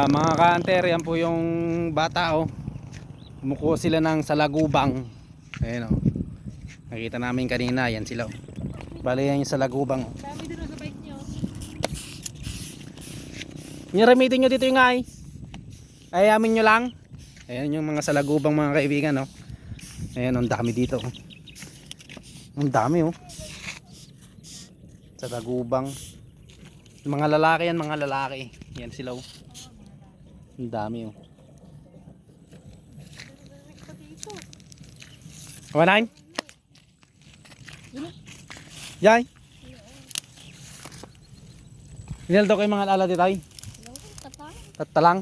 Ah, mga ka-hunter, yan po yung bata oh. Kumukuha sila ng salagubang. Ayun oh. Nakita namin kanina, yan sila oh. Bali yan yung salagubang oh. Dami din sa bike nyo. Niramitin nyo dito yung ay. Ayamin nyo lang. Ayan yung mga salagubang mga kaibigan oh. Ayan, ang dami dito oh. Ang dami oh. Salagubang. Mga lalaki yan, mga lalaki. Yan sila oh. Ang dami oh. Pa dito. Wanain? Yay. Inal daw kayo mga ala dito ay. Alam ko, tatang. Tatalang.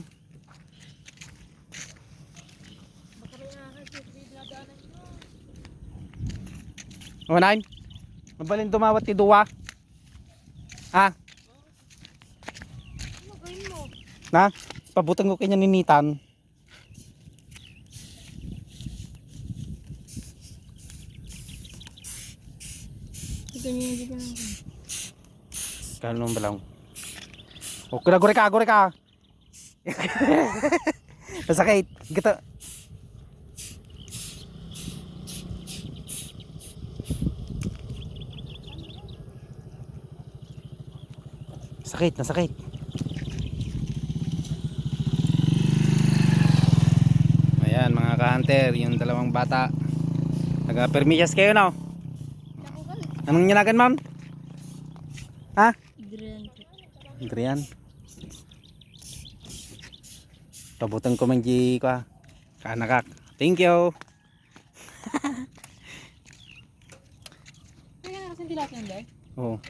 Nyo. Wanain? Mabalin tumawat ti duwa. Ha? Ano gawin mo? Na? Pabutang ko kanya ninitan. Kalong balang. O kura gore ka, gore ka. Masakit. Kita. Sakit, nasakit. Ayan mga ka-hunter, yung dalawang bata. Taga-permisyas kayo no? Anong nyanagan ma'am? Ha? Grand. Adrian. Pabutan ko man di ka. Kanakak. Thank you. Kaya nga kasi tilapia? Oh.